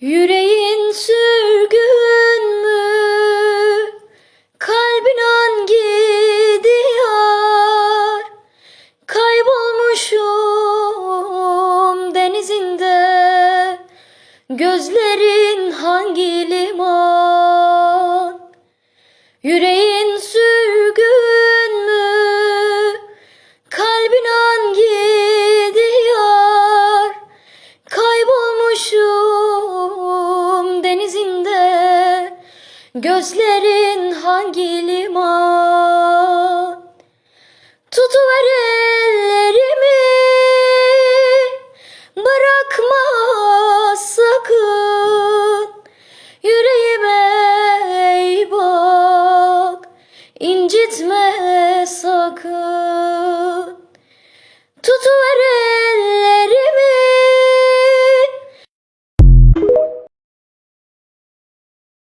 Yüreğin sürgün mü? Kalbin hangi diyar? Kaybolmuşum denizinde Gözlerin hangi liman? Yüreğin sürgün Gözlerin hangi liman? Tutuver ellerimi. Bırakma sakın. Yüreğime ey bak. İncitme sakın. Tutuver